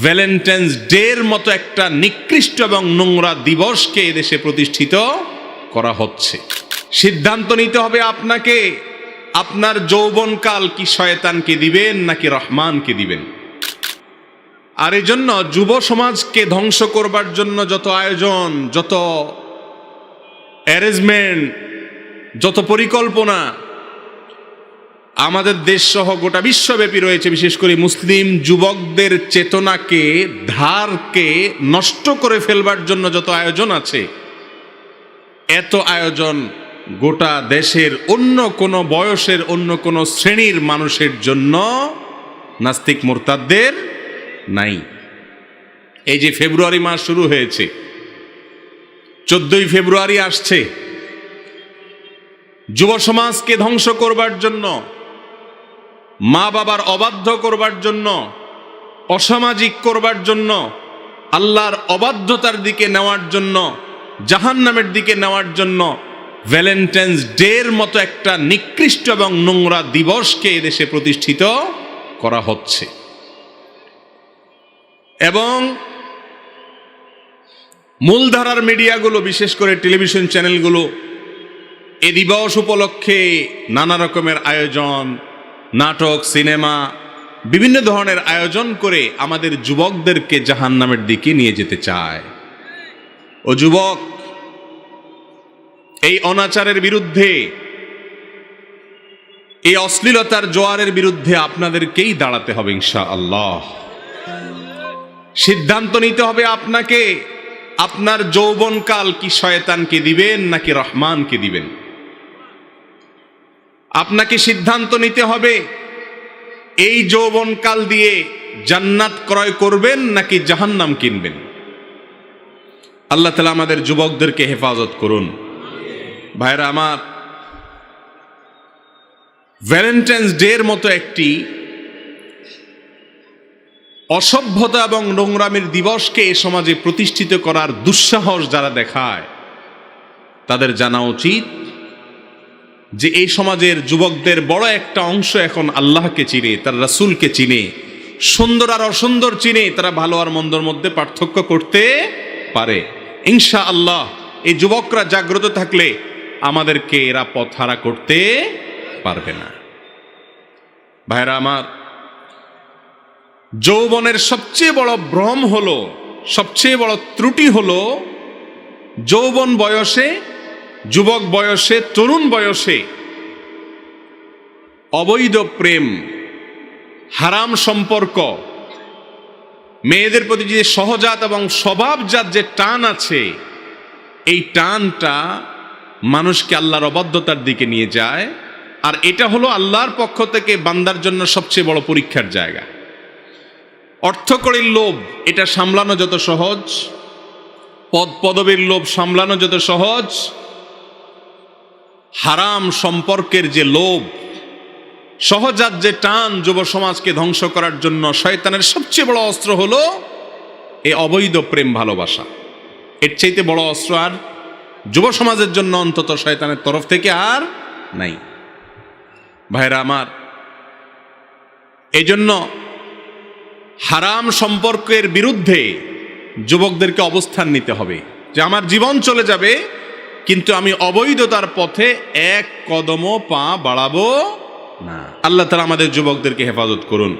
Valentine's ডের মতো একটা নিকৃষ্ট এবং নোংরা দিবসকে এদেশে প্রতিষ্ঠিত করা হচ্ছে। সিদ্ধান্ত নিতে হবে আপনাকে, আপনার যৌবনকাল কি শয়তানকে দিবেন নাকি রহমানকে দিবেন। আর এই জন্য যুব সমাজকে ধ্বংস করবার জন্য যত আয়োজন, যত অ্যারেঞ্জমেন্ট, যত পরিকল্পনা আমাদের দেশ সহ গোটা বিশ্বব্যাপী রয়েছে, বিশেষ করে মুসলিম যুবকদের চেতনাকে, ধারকে নষ্ট করে ফেলবার জন্য যত আয়োজন আছে, এত আয়োজন গোটা দেশের অন্য কোনো বয়সের, অন্য কোনো শ্রেণির মানুষের জন্য নাস্তিক মোরতাদদের নাই। এই যে ফেব্রুয়ারি মাস শুরু হয়েছে, চোদ্দই ফেব্রুয়ারি আসছে। যুব সমাজকে ধ্বংস করবার জন্য মা বাবার অবাধ্য করবার জন্য, অসামাজিক করবার জন্য, আল্লাহর অবাধ্যতার দিকে নেওয়ার জন্য, জাহান্নামের দিকে নেওয়ার জন্য ভ্যালেন্টাইন্স ডের মতো একটা নিকৃষ্ট এবং নোংরা দিবসকে এদেশে প্রতিষ্ঠিত করা হচ্ছে। এবং মূলধারার মিডিয়াগুলো, বিশেষ করে টেলিভিশন চ্যানেলগুলো, এ দিবস উপলক্ষে নানা রকমের আয়োজন নাটক, সিনেমা, বিভিন্ন ধরনের আয়োজন করে আমাদের যুবকদেরকে জাহান্নামের দিকে নিয়ে যেতে চায়। ও যুবক, এই অনাচারের বিরুদ্ধে, এই অশ্লীলতার জোয়ারের বিরুদ্ধে আপনাদেরকেই দাঁড়াতে হবে ইনশা আল্লাহ সিদ্ধান্ত নিতে হবে আপনাকে। আপনার যৌবনকাল কি শয়তানকে দিবেন নাকি রহমানকে দিবেন? আপনাকে সিদ্ধান্ত নিতে হবে, এই যৌবনকাল দিয়ে জান্নাত ক্রয় করবেন নাকি জাহান্নাম কিনবেন? আল্লাহ তালা আমাদের যুবকদেরকে হেফাজত করুন। ভাইরা আমার ভ্যালেন্টাইন্স ডের মতো একটি অসভ্যতা এবং নোংরামের দিবসকে এ সমাজে প্রতিষ্ঠিত করার দুঃসাহস যারা দেখায়, তাদের জানা উচিত যে এই সমাজের যুবকদের বড় একটা অংশ এখন আল্লাহকে চিনে, তার রাসূলকে চিনে, সুন্দর আর অসুন্দর চিনে, তারা ভালো আর মন্দর মধ্যে পার্থক্য করতে পারে। ইনশা আল্লাহ এই যুবকরা জাগ্রত থাকলে আমাদেরকে এরা পথহারা করতে পারবে না। ভাইরা আমার, যৌবনের সবচেয়ে বড় ভ্রম হলো, সবচেয়ে বড় ত্রুটি হলো যৌবন বয়সে যুবক বয়সে, তরুণ বয়সে অবৈধ প্রেম, হারাম সম্পর্ক, মেয়েদের প্রতি যে সহজাত এবং স্বভাবজাত যে টান আছে, এই টানটা মানুষকে আল্লাহর অবদ্ধতার দিকে নিয়ে যায়। আর এটা হলো আল্লাহর পক্ষ থেকে বান্দার জন্য সবচেয়ে বড় পরীক্ষার জায়গা। অর্থকরীর লোভ, এটা সামলানো যত সহজ। পদ পদবীর লোভ সামলানো যত সহজ। হারাম সম্পর্কের যে লোভ, সহজাত যে টান যুব সমাজকে ধ্বংস করার জন্য শয়তানের সবচেয়ে বড় অস্ত্র হলো এই অবৈধ প্রেম ভালোবাসা। এর চাইতে বড় অস্ত্র আর যুব সমাজের জন্য অন্তত শয়তানের তরফ থেকে আর নাই। ভাইরা আমার এই জন্য হারাম সম্পর্কের বিরুদ্ধে যুবকদেরকে অবস্থান নিতে হবে যে আমার জীবন চলে যাবে কিন্তু আমি অবৈধতার পথে এক কদমও পা বাড়াবো না। আল্লাহ তালা আমাদের যুবকদেরকে হেফাজত করুন।